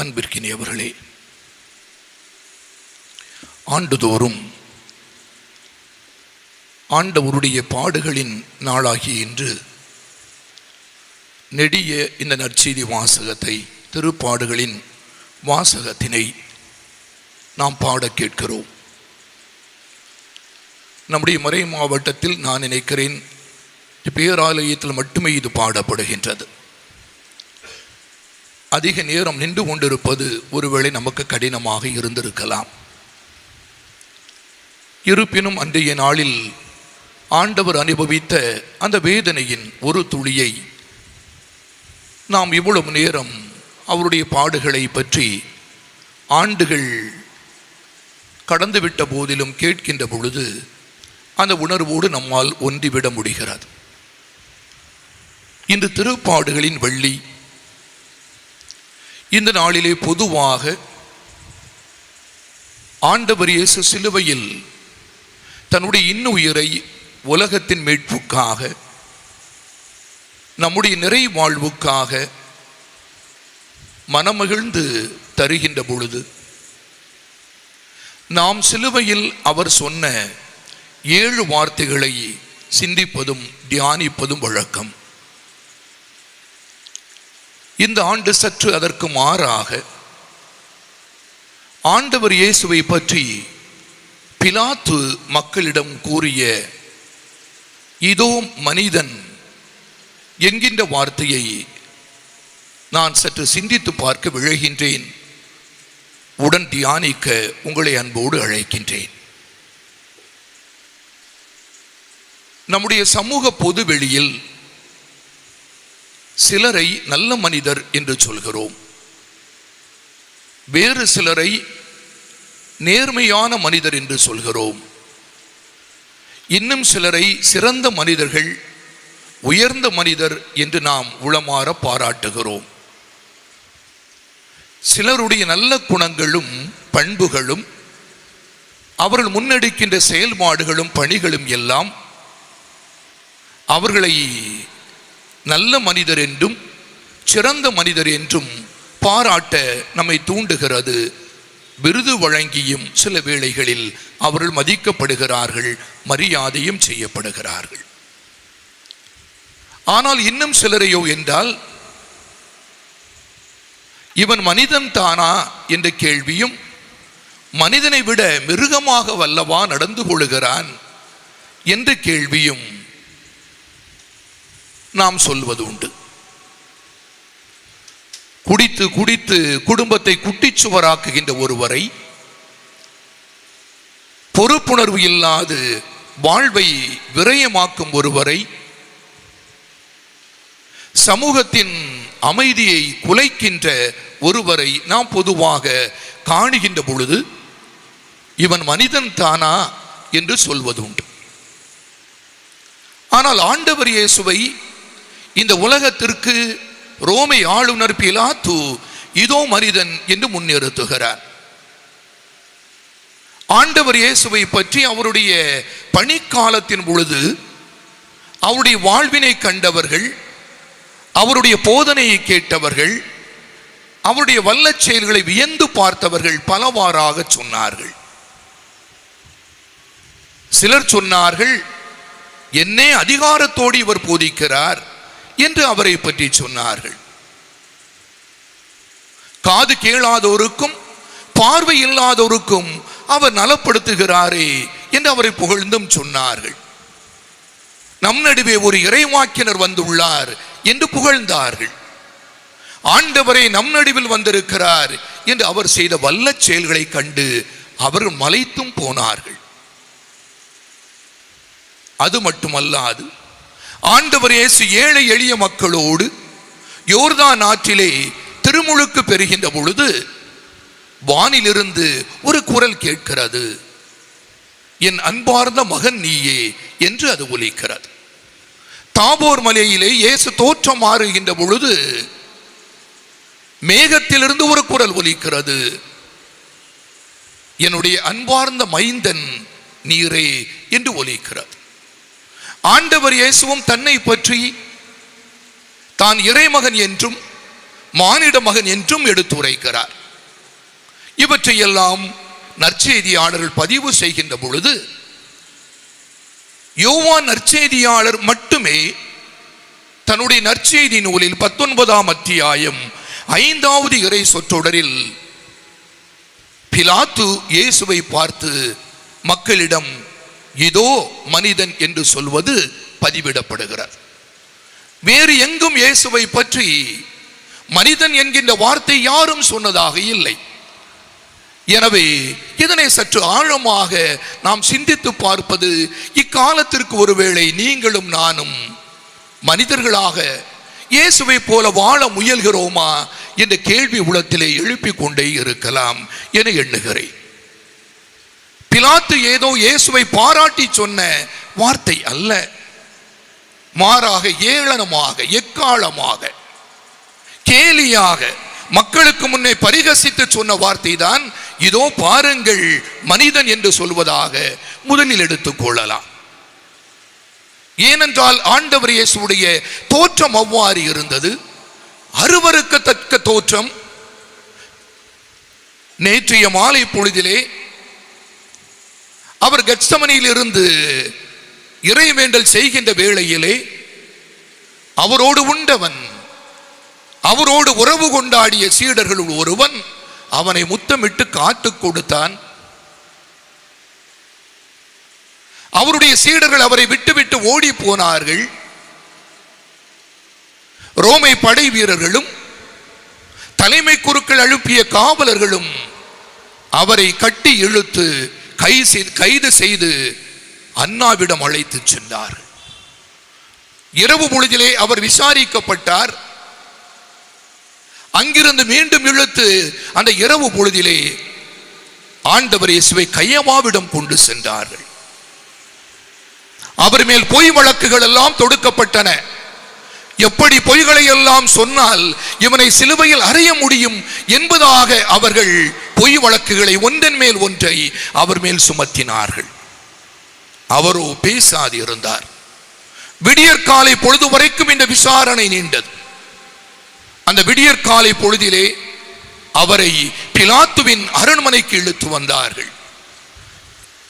அன்பிற்கினியவர்களே ஆண்டுதோறும் ஆண்டவருடைய பாடுகளின் நாளாகிய இன்று நெடிய இந்த நற்செய்தி வாசகத்தை திருப்பாடுகளின் வாசகத்தினை நாம் பாட கேட்கிறோம். நம்முடைய மறை மாவட்டத்தில் நான் நினைக்கிறேன் பேராலயத்தில் மட்டுமே இது பாடப்படுகின்றது. அதிக நேரம் நின்று கொண்டிருப்பது ஒருவேளை நமக்கு கடினமாக இருந்திருக்கலாம். இருப்பினும் அன்றைய நாளில் ஆண்டவர் அனுபவித்த அந்த வேதனையின் ஒரு துளியை நாம் இவ்வளவு நேரம் அவருடைய பாடுகளை பற்றி ஆண்டுகள் கடந்துவிட்ட போதிலும் கேட்கின்ற பொழுது அந்த உணர்வோடு நம்மால் ஒன்றிவிட முடிகிறது. இன்று திருப்பாடுகளின் வெள்ளி இந்த நாளிலே பொதுவாக ஆண்டவர் இயேசு சிலுவையில் தன்னுடைய இன்னுயிரை உலகத்தின் மீட்புக்காக நம்முடைய நிறை வாழ்வுக்காக மனமகிழ்ந்து தருகின்ற பொழுது நாம் சிலுவையில் அவர் சொன்ன ஏழு வார்த்தைகளை சிந்திப்பதும் தியானிப்பதும் வழக்கம். இந்த ஆண்டு சற்று அதற்கு மாறாக ஆண்டவர் இயேசுவை பற்றி பிலாத்து மக்களிடம் கூறிய இதோ மனிதன் என்கின்ற வார்த்தையை நான் சற்று சிந்தித்து பார்க்க விழைகின்றேன். உடன் தியானிக்க உங்களை அன்போடு அழைக்கின்றேன். நம்முடைய சமூக பொதுவெளியில் சிலரை நல்ல மனிதர் என்று சொல்கிறோம். வேறு சிலரை நேர்மையான மனிதர் என்று சொல்கிறோம். இன்னும் சிலரை சிறந்த மனிதர்கள் உயர்ந்த மனிதர் என்று நாம் உளமாற பாராட்டுகிறோம். சிலருடைய நல்ல குணங்களும் பண்புகளும் அவர்கள் முன்னெடுக்கின்ற செயல்பாடுகளும் பணிகளும் எல்லாம் அவர்களை நல்ல மனிதர் என்றும் சிறந்த மனிதர் என்றும் பாராட்ட நம்மை தூண்டுகிறது. விருது வழங்கியும் சில வேளைகளில் அவர்கள் மதிக்கப்படுகிறார்கள் மரியாதையும் செய்யப்படுகிறார்கள். ஆனால் இன்னும் சிலரையோ என்றால் இவன் மனிதன் தானா? என்ற கேள்வியும் மனிதனை விட மிருகமாக வல்லவா நடந்து கொள்கிறான்? என்ற கேள்வியும் நாம் சொல்வது உண்டு. குடித்து குடித்து குடும்பத்தை குட்டிச்சுவராக்குகின்ற ஒருவரை பொறுப்புணர்வு இல்லாது வாழ்வை விரயமாக்கும் ஒருவரை சமூகத்தின் அமைதியை குலைக்கின்ற ஒருவரை நாம் பொதுவாக காணுகின்ற பொழுது இவன் மனிதன் தானா என்று சொல்வது உண்டு. ஆனால் ஆண்டவர் இயேசுவை இந்த உலகத்திற்கு ரோமை ஆளுநர் பிலாத்து இதோ மனிதன் என்று முன்னிறுத்துகிறார். ஆண்டவர் இயேசுவை பற்றி அவருடைய பணிக்காலத்தின் பொழுது அவருடைய வாழ்வினை கண்டவர்கள் அவருடைய போதனையை கேட்டவர்கள் அவருடைய வல்லச் செயல்களை வியந்து பார்த்தவர்கள் பலவாறாக சொன்னார்கள். சிலர் சொன்னார்கள் என்னே அதிகாரத்தோடு இவர் போதிக்கிறார். என்று அவரை பற்றி சொன்னார்கள். காது கேளாதோருக்கும் பார்வை இல்லாதோருக்கும் அவர் நலப்படுத்துகிறாரே என்று அவரை புகழ்ந்தும் சொன்னார்கள். நம் நடுவே ஒரு இறைவாக்கினர் வந்துள்ளார் என்று புகழ்ந்தார்கள். ஆண்டவரை நம் நடுவில் வந்திருக்கிறார் என்று அவர் செய்த வல்ல செயல்களை கண்டு அவர் மலைத்தும் போனார்கள். அது மட்டுமல்லாது ஆண்டவர் இயேசு ஏழை எளிய மக்களோடு யோர்தான் ஆற்றிலே திருமுழுக்கு பெறுகின்ற பொழுது வானிலிருந்து ஒரு குரல் கேட்கிறது. என் அன்பார்ந்த மகன் நீயே என்று அது ஒலிக்கிறது. தாபோர் மலையிலே இயேசு தோற்றம் மாறுகின்ற பொழுது மேகத்திலிருந்து ஒரு குரல் ஒலிக்கிறது. என்னுடைய அன்பார்ந்த மைந்தன் நீரே என்று ஒலிக்கிறது. ஆண்டவர் இயேசுவும் தன்னை பற்றி தான் இறைமகன் என்றும் மானிட மகன் என்றும் எடுத்துரைக்கிறார். இவற்றையெல்லாம் நற்செய்தியாளர்கள் பதிவு செய்கின்ற பொழுது யோவான் நற்செய்தியாளர் மட்டுமே தன்னுடைய நற்செய்தி நூலில் பத்தொன்பதாம் அத்தியாயம் ஐந்தாவது இறை சொற்றொடரில் பிலாத்து இயேசுவை பார்த்து மக்களிடம் இதோ மனிதன் என்று சொல்வது பதிவிடப்படுகிறார் வேறு எங்கும் இயேசுவை பற்றி மனிதன் என்கின்ற வார்த்தை யாரும் சொன்னதாக இல்லை. எனவே இதனை சற்று ஆழமாக நாம் சிந்தித்து பார்ப்பது இக்காலத்திற்கு ஒருவேளை நீங்களும் நானும் மனிதர்களாக இயேசுவை போல வாழ முயல்கிறோமா? என்ற கேள்வி உளத்திலே எழுப்பிக் கொண்டே இருக்கலாம் என எண்ணுகிறேன். பிலாத்து ஏதோ இயேசுவை பாராட்டி சொன்ன வார்த்தை அல்ல. மாறாக ஏளனமாக எக்காலமாக கேலியாக மக்களுக்கு முன்னே பரிகசித்து சொன்ன வார்த்தை தான் இதோ பாருங்கள் மனிதன் என்று சொல்வதாக முதலில் எடுத்துக் கொள்ளலாம். ஏனென்றால் ஆண்டவர் இயேசுடைய தோற்றம் அவ்வாறு இருந்தது. அருவருக்கத்தக்க தோற்றம். நேற்றைய மாலை பொழுதிலே அவர் கட்சமனியில் இருந்து இறைவேண்டல் செய்கின்ற வேளையிலே அவரோடு உண்டவன் அவரோடு உறவு கொண்டாடிய சீடர்களுள் ஒருவன் அவனை முத்தமிட்டு காத்து கொடுத்தான். அவருடைய சீடர்கள் அவரை விட்டுவிட்டு ஓடி போனார்கள். ரோமை படை வீரர்களும் தலைமை குருக்கள் அழுப்பிய காவலர்களும் அவரை கட்டி இழுத்து கை செய்து கைது செய்து அண்ணாவிடம் அழைத்து சென்றார். இரவு பொழுதிலே அவர் விசாரிக்கப்பட்டார். அங்கிருந்து மீண்டும் இழுத்து அந்த இரவு பொழுதிலே ஆண்டவர் இயேசுவை கையமாவிடம் கொண்டு சென்றார்கள். அவர் மேல் பொய் வழக்குகள் எல்லாம் தொடுக்கப்பட்டன. எப்படி பொய்களை எல்லாம் சொன்னால் இவனை சிலுவையில் அறைய முடியும் என்பதாக அவர்கள் பொய் வழக்குகளை ஒன்றன் மேல் ஒன்றை அவர் மேல் சுமத்தினார்கள். அவரோ பேசாது இருந்தார். விடியற்காலை பொழுது வரைக்கும் இந்த விசாரணை நீண்டது. அந்த விடியற்காலை பொழுதிலே அவரை பிலாத்துவின் அரண்மனைக்கு இழுத்து வந்தார்கள்.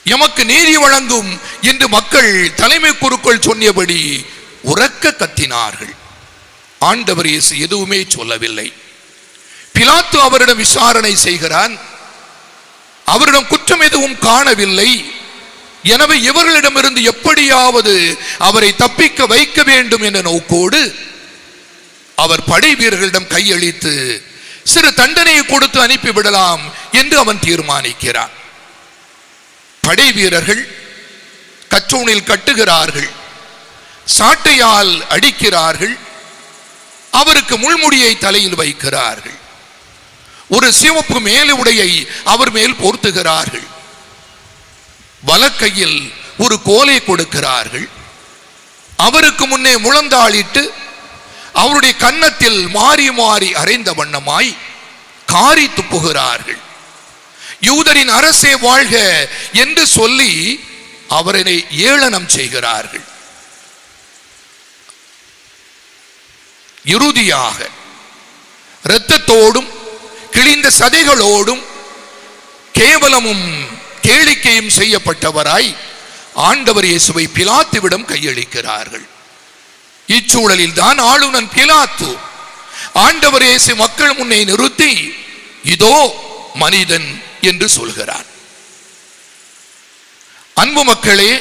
எமக்கு நீதி வழங்கும் என்று மக்கள் தலைமை குருக்கள் சொன்னபடி உறக்க கத்தினார்கள். ஆண்டவர் இயேசு எதுவுமே சொல்லவில்லை. பிலாத்து அவரிடம் விசாரணை செய்கிறான். அவரிடம் குற்றம் எதுவும் காணவில்லை. எனவே இவர்களிடமிருந்து எப்படியாவது அவரை தப்பிக்க வைக்க வேண்டும் என்ற நோக்கோடு அவர் படை வீரர்களிடம் கையளித்து சிறு தண்டனையை கொடுத்து அனுப்பிவிடலாம் என்று அவன் தீர்மானிக்கிறான். படை வீரர்கள் கற்றூணில் கட்டுகிறார்கள். சாட்டையால் அடிக்கிறார்கள். அவருக்கு முள்முடியை தலையில் வைக்கிறார்கள். ஒரு சிவப்பு மேலு உடையை அவர் மேல் போர்த்துகிறார்கள். வலக்கையில் ஒரு கோலை கொடுக்கிறார்கள். அவருக்கு முன்னே முழந்தாளிட்டு அவருடைய கன்னத்தில் மாறி மாறி அறைந்த வண்ணமாய் காரி துப்புகிறார்கள். யூதரின் அரசே வாழ்க என்று சொல்லி அவரனை ஏளனம் செய்கிறார்கள். இறுதியாக இரத்தத்தோடும் கிழிந்த சதைகளோடும் கேவலமும் கேளிக்கையும் செய்யப்பட்டவராய் ஆண்டவர் இயேசுவை பிலாத்துவிடம் கையளிக்கிறார்கள். இச்சூழலில் தான் ஆளுநன் பிலாத்து ஆண்டவர் இயேசு மக்கள் முன்னே நிறுத்தி இதோ மனிதன் என்று சொல்கிறார் அன்பு மக்களே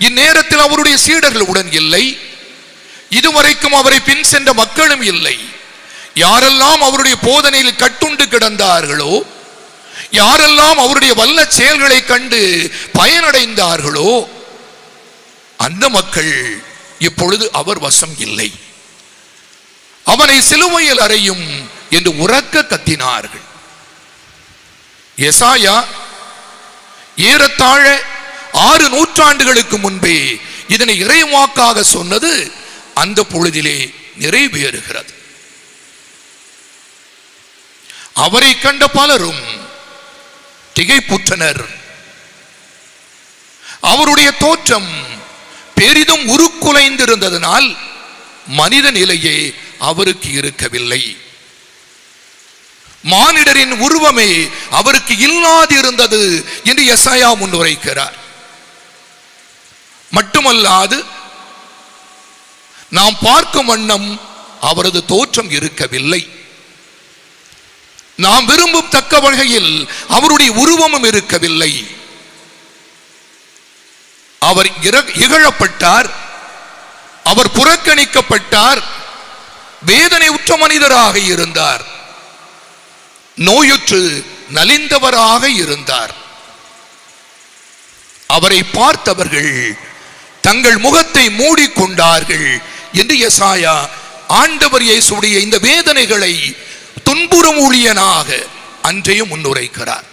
இந்நேரத்தில் அவருடைய சீடர்கள் உடன் இல்லை இதுவரைக்கும் அவரை பின் சென்ற மக்களும் இல்லை. யாரெல்லாம் அவருடைய போதனையில் கட்டுண்டு கிடந்தார்களோ யாரெல்லாம் அவருடைய வல்ல செயல்களை கண்டு பயனடைந்தார்களோ அந்த மக்கள் இப்பொழுது அவர் வசம் இல்லை. அவனை சிலுவையில் அறையும் என்று உறக்க கத்தினார்கள். எசாயா ஏறத்தாழ ஆறு நூற்றாண்டுகளுக்கு முன்பே இதனை இறைவாக்காக சொன்னது அந்த பொழுதிலே நிறைவேறுகிறது. அவரை கண்ட பலரும் திகைப்புற்றனர். அவருடைய தோற்றம் பெரிதும் உருக்குலைந்திருந்ததனால் மனித நிலையே அவருக்கு இருக்கவில்லை. மானிடரின் உருவமே அவருக்கு இல்லாதிருந்தது என்று எஸ்ஐயா முன்னுரைக்கிறார் மட்டுமல்லாது நாம் பார்க்கும் வண்ணம் அவரது தோற்றம் இருக்கவில்லை. நாம் விரும்பும் தக்க வகையில் அவருடைய உருவமும் இருக்கவில்லை. அவர் இகழப்பட்டார். அவர் புறக்கணிக்கப்பட்டார். வேதனை உற்ற மனிதராக இருந்தார். நோயுற்று நலிந்தவராக இருந்தார். அவரை பார்த்தவர்கள் தங்கள் முகத்தை மூடிக்கொண்டார்கள். என்று எசாயா ஆண்டவர் இயேசுடைய இந்த வேதனைகளை துன்புறும் ஊழியனாக அன்றையும் முன்னுரைக்கிறார்.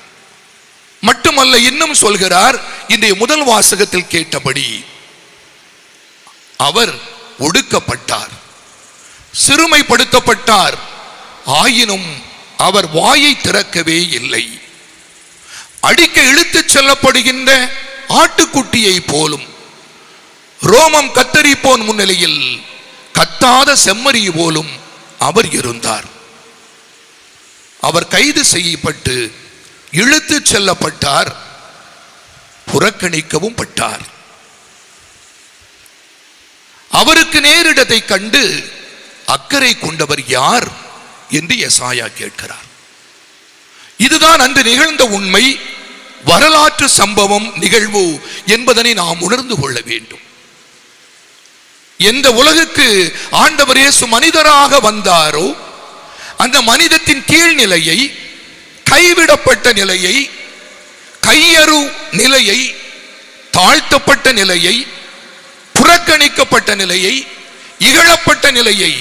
மட்டுமல்ல இன்னும் சொல்கிறார் இன்றைய முதல் வாசகத்தில் கேட்டபடி அவர் ஒடுக்கப்பட்டார் சிறுமைப்படுத்தப்பட்டார் ஆயினும் அவர் வாயை திறக்கவே இல்லை. அடிக்க இழுத்துச் செல்லப்படுகின்ற ஆட்டுக்குட்டியை போலும் ரோமம் கத்தரிப்போன் முன்னிலையில் கத்தாத செம்மறி போலும் அவர் இருந்தார். அவர் கைது செய்யப்பட்டு இழுத்துச் செல்லப்பட்டார் புறக்கணிக்கவும் பட்டார். அவருக்கு நேரிடத்தை கண்டு அக்கறை கொண்டவர் யார் என்று எசாயா கேட்கிறார். இதுதான் அன்று நிகழ்ந்த உண்மை வரலாற்று சம்பவம் நிகழ்வு என்பதனை நாம் உணர்ந்து கொள்ள வேண்டும். எந்த உலகுக்கு ஆண்டவர் இயேசு மனிதராக வந்தாரோ அந்த மனிதத்தின் கீழ்நிலையை கைவிடப்பட்ட நிலையை கையறு நிலையை தாழ்த்தப்பட்ட நிலையை புறக்கணிக்கப்பட்ட நிலையை இகழப்பட்ட நிலையை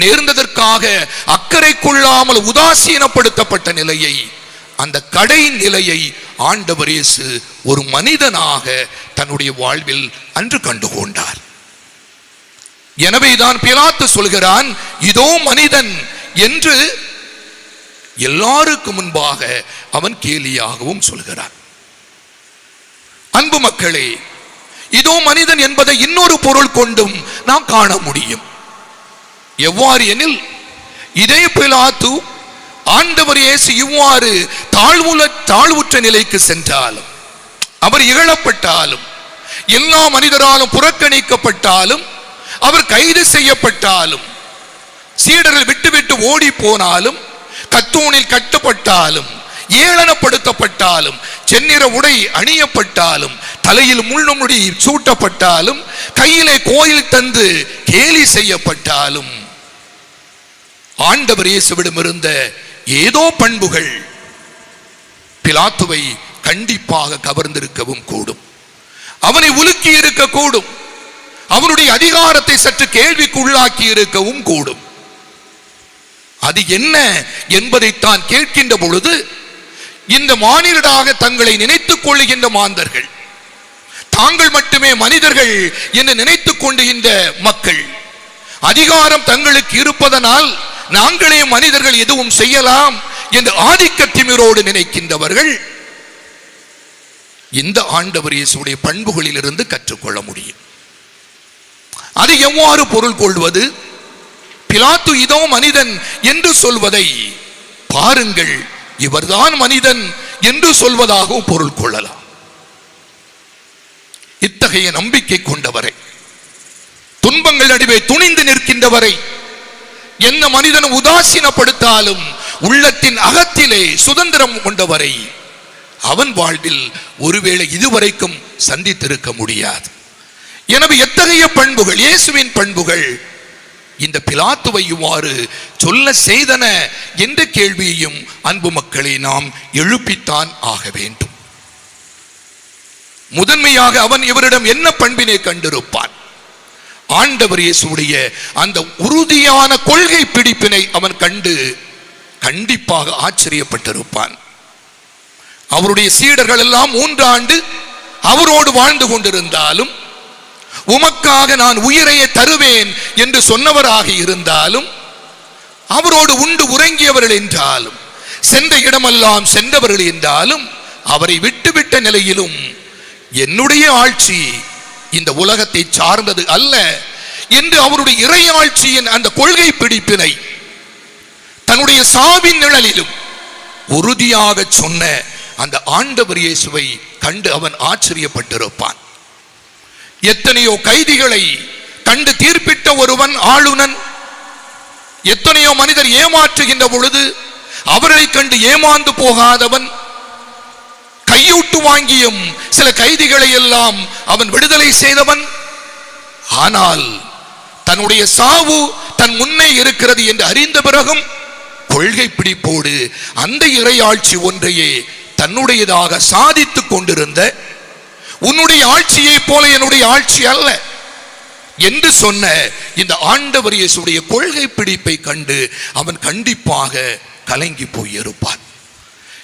நேர்ந்ததற்காக அக்கறை கொள்ளாமல் உதாசீனப்படுத்தப்பட்ட நிலையை அந்த கடை நிலையை ஆண்டவர் இயேசு ஒரு மனிதனாக தன்னுடைய வாழ்வில் அன்று கண்டுகொண்டார். எனவேதான் பிலாத்து சொல்கிறான் இதோ மனிதன் என்று எல்லாருக்கு முன்பாக அவன் கேலியாகவும் சொல்கிறான். அன்பு மக்களே இதோ மனிதன் என்பதை இன்னொரு பொருள் கொண்டும் நாம் காண முடியும். எவ்வாறு எனில் இதே பிலாத்து ஆண்டவர் இயேசு இவ்வாறு தாழ்வுல தாழ்வுற்ற நிலைக்கு சென்றாலும் அவர் இகழப்பட்டாலும் எல்லா மனிதராலும் புறக்கணிக்கப்பட்டாலும் அவர் கைது செய்யப்பட்டாலும் சீடர்கள் விட்டுவிட்டு ஓடி போனாலும் கத்தூணில் கட்டப்பட்டாலும் ஏளனப்படுத்தப்பட்டாலும் செந்நிற உடை அணியப்பட்டாலும் தலையில் முள்ளுமுடி சூட்டப்பட்டாலும் கையிலே கோயில் தந்து கேலி செய்யப்பட்டாலும் ஆண்டவர் இயேசுவிடம் இருந்த ஏதோ பண்புகள் பிலாத்துவை கண்டிப்பாக கவர்ந்திருக்கவும் கூடும். அவனை உலுக்கி இருக்கக்கூடும் அவனுடைய அதிகாரத்தை சற்று கேள்விக்கு உள்ளாக்கி இருக்கவும் கூடும். அது என்ன என்பதைத்தான் கேட்கின்ற பொழுது இந்த மானிடராக தங்களை நினைத்துக் கொள்ளுகின்ற மாந்தர்கள் தாங்கள் மட்டுமே மனிதர்கள் என்று நினைத்துக் கொண்டுகின்ற மக்கள் அதிகாரம் தங்களுக்கு இருப்பதனால் நாங்களே மனிதர்கள் எதுவும் செய்யலாம் என்று ஆதிக்க திமிரோடு நினைக்கின்றவர்கள் இந்த ஆண்டவர் இயேசுடைய பண்புகளில் இருந்து கற்றுக்கொள்ள முடியும். அது எவ்வாறு பொருள் கொள்வது? பிலாத்து இதோ மனிதன் என்று சொல்வதை பாருங்கள். இவர்தான் மனிதன் என்று சொல்வதாகவும் பொருள் கொள்ளலாம். இத்தகைய நம்பிக்கை கொண்டவரை துன்பங்கள் நடுவே துணிந்து நிற்கின்றவரை என்ன மனிதன் உதாசீனப்படுத்தாலும் உள்ளத்தின் அகத்திலே சுதந்திரம் கொண்டவரை அவன் வாழ்வில் ஒருவேளை இதுவரைக்கும் சந்தித்திருக்க முடியாது. எனவே எத்தகைய பண்புகள்? இயேசுவின் பண்புகள். இந்த பிலாத்துவை இவ்வாறு சொல்ல செய்தன என்ற கேள்வியையும் அன்பு மக்களை நாம் எழுப்பித்தான் ஆக வேண்டும். முதன்மையாக அவன் இவரிடம் என்ன பண்பினை கண்டிருப்பான்? ஆண்டவர் இயேசுடைய அந்த உறுதியான கொள்கை பிடிப்பினை அவன் கண்டு கண்டிப்பாக ஆச்சரியப்பட்டிருப்பான். அவருடைய சீடர்கள் எல்லாம் மூன்றாண்டு அவரோடு வாழ்ந்து கொண்டிருந்தாலும் உமக்காக நான் உயிரையே தருவேன் என்று சொன்னவராக இருந்தாலும் அவரோடு உண்டு உறங்கியவர்கள் என்றாலும் சென்ற இடமெல்லாம் சென்றவர்கள் என்றாலும் அவரை விட்டுவிட்ட நிலையிலும் என்னுடைய ஆட்சி இந்த உலகத்தை சார்ந்தது அல்ல என்று அவருடைய இறையாட்சியின் அந்த கொள்கை பிடிப்பினை தன்னுடைய சாவின் நிழலிலும் உறுதியாக சொன்ன அந்த ஆண்டவர் இயேசுவை கண்டு அவன் ஆச்சரியப்பட்டிருப்பான். எத்தனையோ கைதிகளை கண்டு தீர்ப்பிட்ட ஒருவன் ஆளுநன். எத்தனையோ மனிதர் ஏமாற்றுகின்ற பொழுது அவர்களை கண்டு ஏமாந்து போகாதவன். கையூட்டு வாங்கியும் சில கைதிகளை எல்லாம் அவன் விடுதலை செய்தவன். ஆனால் தன்னுடைய சாவு தன் முன்னே இருக்கிறது என்று அறிந்த பிறகும் கொள்கை பிடிப்போடு அந்த இறையாட்சி ஒன்றையே தன்னுடையதாக சாதித்துக் கொண்டிருந்த உன்னுடைய ஆட்சியைப் போல என்னுடைய ஆட்சி அல்ல. என்று சொன்ன இந்த ஆண்டவர் இயேசுடைய கொள்கை பிடிப்பை கண்டு அவன் கண்டிப்பாக கலங்கி போயிருப்பான்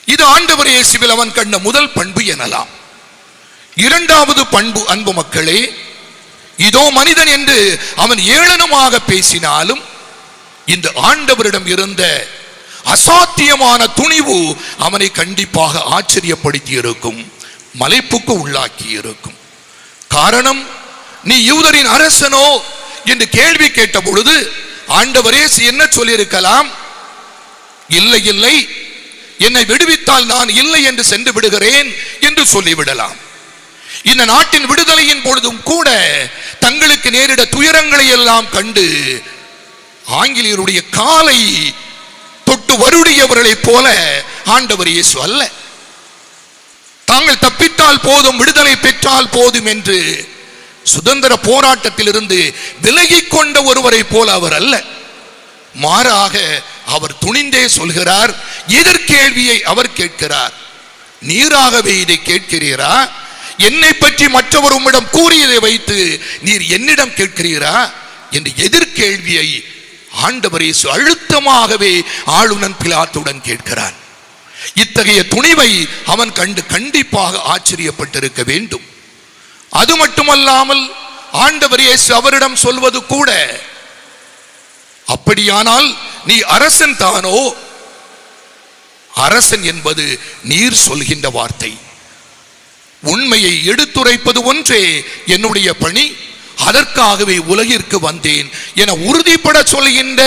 இது ஆண்டவர் இயேசுவில் அவன் கண்ட முதல் பண்பு எனலாம். இரண்டாவது பண்பு அன்பு மக்களே இதோ மனிதன் என்று அவன் ஏளனமாக பேசினாலும் இந்த ஆண்டவரிடம் இருந்த அசாத்தியமான துணிவு அவனை கண்டிப்பாக ஆச்சரியப்படுத்தி இருக்கும் மலைப்புக்கு உள்ளாக்கி இருக்கும். காரணம் நீ யூதரின் அரசனோ என்று கேள்வி கேட்ட பொழுது ஆண்டவரே என்ன சொல்லியிருக்கலாம்? இல்லை இல்லை. என்னை விடுவித்தால் நான் இல்லை என்று சென்று விடுகிறேன் என்று சொல்லிவிடலாம். இந்த நாட்டின் விடுதலையின் பொழுதும் கூட தங்களுக்கு நேரிட துயரங்களை எல்லாம் கண்டு ஆங்கிலேயருடைய காலை தொட்டு வருடியவர்களைப் போல ஆண்டவர் இயேசு அல்ல. தாங்கள் தப்பித்தால் போதும் விடுதலை பெற்றால் போதும் என்று சுதந்திர போராட்டத்திலிருந்து விலகிக் கொண்ட ஒருவரை போல அவர் அல்ல. மாறாக அவர் துணிந்தே சொல்கிறார் எதிர்கேள்வியை அவர் கேட்கிறார். நீராகவே இதை கேட்கிறீரா? என்னை பற்றி மற்றவர் உம்மிடம் கூறியதை வைத்து நீர் என்னிடம் கேட்கிறீரா? என்று எதிர்கேள்வியை ஆண்டவர் இயேசு அழுத்தமாகவே ஆளுநன் பிலாத்துடன் கேட்கிறான். இத்தகைய துணிவை அவன் கண்டு கண்டிப்பாக ஆச்சரியப்பட்டிருக்க வேண்டும். அது மட்டுமல்லாமல் ஆண்டவர் இயேசு அவரிடம் சொல்வது கூட அப்படியானால் நீ அரசன் தானோ? அரசன் என்பது நீர் சொல்கின்ற வார்த்தை. உண்மையை எடுத்துரைப்பது ஒன்றே என்னுடைய பணி. அதற்காகவே உலகிற்கு வந்தேன் என உறுதிப்பட சொல்கின்ற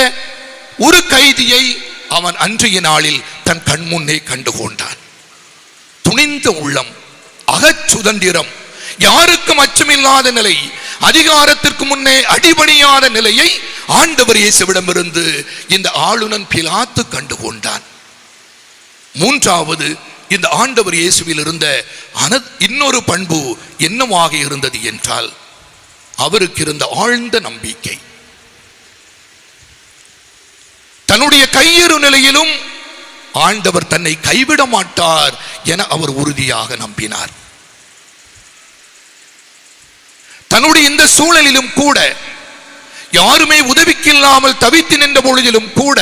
ஒரு கைதியை அவன் அன்றைய நாளில் கண்முன்னே கண்டுகொண்டான். துணிந்த உள்ளம் அகச் சுதந்திரம் யாருக்கும் அச்சமில்லாத நிலை அதிகாரத்திற்கு முன்னே அடிபணியாத நிலையை ஆண்டவர் இயேசுவிடமிருந்து இந்த ஆளுநன் பிலாத்து கண்டுகொண்டான். மூன்றாவது இந்த ஆண்டவர் இயேசுவில் இருந்த அன இன்னொரு பண்பு என்னவாக இருந்தது என்றால் அவருக்கு இருந்த ஆழ்ந்த நம்பிக்கை. தன்னுடைய கையெறு நிலையிலும் ஆண்டவர் தன்னை கைவிட மாட்டார் என அவர் உறுதியாக நம்பினார். தன்னுடைய இந்த சூழலிலும் கூட யாருமே உதவிக்கில்லாமல் தவித்து நின்ற பொழுதிலும் கூட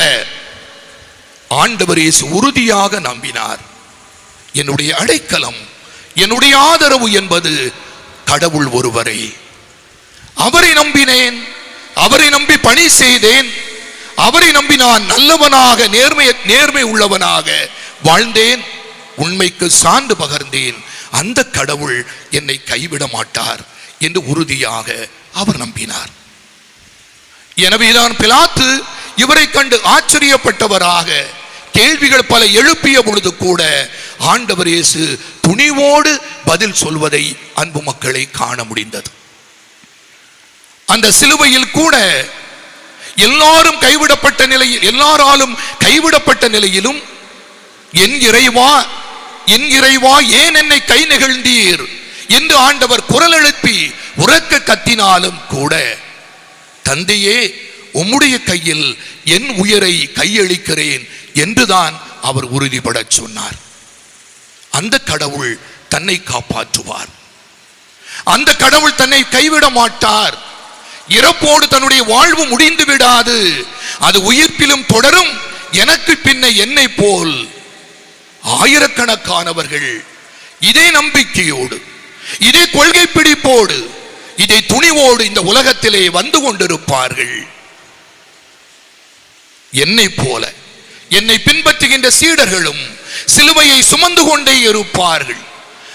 ஆண்டவர் இயேசு உறுதியாக நம்பினார். என்னுடைய அடைக்கலம் என்னுடைய ஆதரவு என்பது கடவுள் ஒருவரை. அவரை நம்பினேன் அவரை நம்பி பணி செய்தேன் அவரை நம்பி நான் நல்லவனாக நேர்மை நேர்மை உள்ளவனாக வாழ்ந்தேன் உண்மைக்கு சான்று பகர்ந்தேன். அந்த கடவுள் என்னை கைவிட மாட்டார் என்று உறுதியாக அவர் நம்பினார். எனவேதான் பிலாத்து இவரை கண்டு ஆச்சரியப்பட்டவராக கேள்விகள் பல எழுப்பிய பொழுது கூட ஆண்டவர் இயேசு துணிவோடு பதில் சொல்வதை அன்பு மக்களை காண முடிந்தது. அந்த சிலுவையில் கூட எல்லாரும் கைவிடப்பட்ட நிலையில் எல்லாராலும் கைவிடப்பட்ட நிலையிலும் என் இறைவா என் இறைவா ஏன் என்னை கை நெகிழ்ந்தீர்? என்று ஆண்டவர் குரல் எழுப்பி உறக்க கத்தினாலும் கூட தந்தையே உம்முடைய கையில் என் உயிரை கையளிக்கிறேன் என்றுதான் அவர் உறுதிபடச் சொன்னார். அந்த கடவுள் தன்னை காப்பாற்றுவார். அந்த கடவுள் தன்னை கைவிட மாட்டார். இறப்போடு தன்னுடைய வாழ்வு முடிந்து விடாது. அது உயிர்ப்பிலும் தொடரும். எனக்கு பின்ன என்னை போல். ஆயிரக்கணக்கானவர்கள் இதே நம்பிக்கையோடு இதே கொள்கை பிடிப்போடு இதை துணிவோடு இந்த உலகத்திலே வந்து கொண்டிருப்பார்கள். என்னை போல என்னை பின்பற்றுகின்ற சீடர்களும் சிலுவையை சுமந்து கொண்டே இருப்பார்கள்.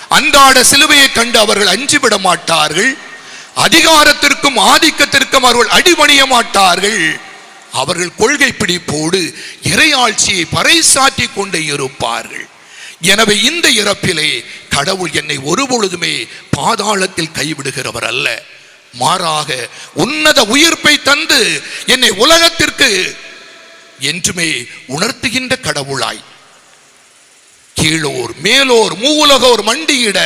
அன்றாட சிலுவையை கண்டு அவர்கள் அஞ்சிவிட மாட்டார்கள். அதிகாரத்திற்கும் ஆதிக்கத்திற்கும் அவர்கள் அடிபணிய மாட்டார்கள். அவர்கள் கொள்கை பிடிப்போடு இறையாட்சியை பறைசாற்றி கொண்டே இருப்பார்கள். எனவே இந்த இறப்பிலே கடவுள் என்னை ஒருபொழுதுமே பாதாளத்தில் கைவிடுகிறவர் அல்ல. மாறாக உன்னத உயிர்ப்பை தந்து என்னை உலகத்திற்கு என்றுமே உணர்த்துகின்ற கடவுளாய் கீழோர் மேலோர் மூவுலகோர் மண்டியிட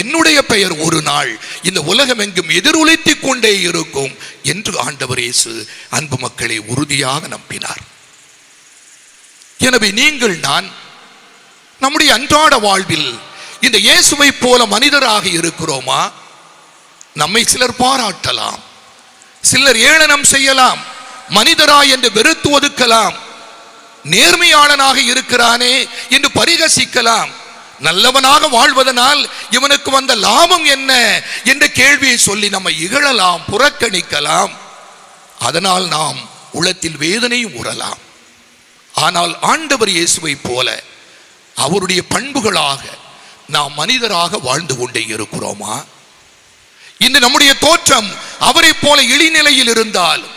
என்னுடைய பெயர் ஒரு நாள். இந்த உலகம் எங்கும் எதிரொலித்துக் கொண்டே இருக்கும் என்று ஆண்டவர் இயேசு அன்பு மக்களை உறுதியாக நம்பினார். எனவே நீங்கள் நான் நம்முடைய அன்றாட வாழ்வில் இந்த இயேசுவை போல மனிதராக இருக்கிறோமா? நம்மை சிலர் பாராட்டலாம் சிலர் ஏளனம் செய்யலாம் மனிதராய் என்று வெறுத்து ஒதுக்கலாம் நேர்மையாளனாக இருக்கிறானே என்று பரிகசிக்கலாம். நல்லவனாக வாழ்வதனால் இவனுக்கு வந்த லாபம் என்ன என்ற கேள்வியை சொல்லி நம்ம இகழலாம் புறக்கணிக்கலாம். அதனால் நாம் உள்ளத்தில் வேதனையும் உறலாம் ஆனால் ஆண்டவர் இயேசுவை போல அவருடைய பண்புகளாக நாம் மனிதராக வாழ்ந்து கொண்டே இருக்கிறோமா? இந்த நம்முடைய தோற்றம் அவரைப் போல இழிநிலையில் இருந்தாலும்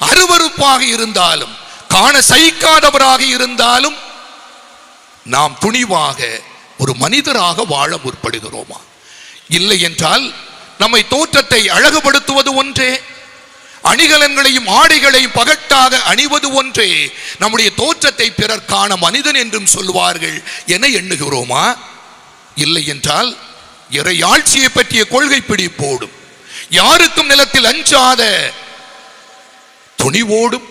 அருவருப்பாக இருந்தாலும் காண சகிக்காதவராக இருந்தாலும் நாம் துணிவாக ஒரு மனிதராக வாழ முற்படுகிறோமா? இல்லை என்றால் நம்மை தோற்றத்தை அழகுபடுத்துவது ஒன்றே அணிகலன்களையும் ஆடைகளையும் பகட்டாக அணிவது ஒன்றே நம்முடைய தோற்றத்தை பிறர் காண மனிதன் என்றும் சொல்வார்கள் என எண்ணுகிறோமா? இல்லை என்றால் இறையாட்சியை பற்றிய கொள்கை பிடிப்போடும் யாருக்கும் நிலத்தில் அஞ்சாத துணிவோடும்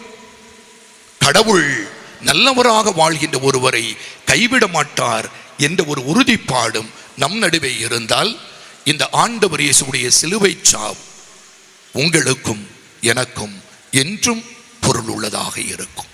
கடவுள் நல்லவராக வாழ்கின்ற ஒருவரை கைவிட மாட்டார் என்ற ஒரு உறுதிப்பாடும் நம் நடுவே இருந்தால் இந்த ஆண்டவர் இயேசுடைய சிலுவை சாவு உங்களுக்கும் எனக்கும் என்றும் பொருள் உள்ளதாக இருக்கும்.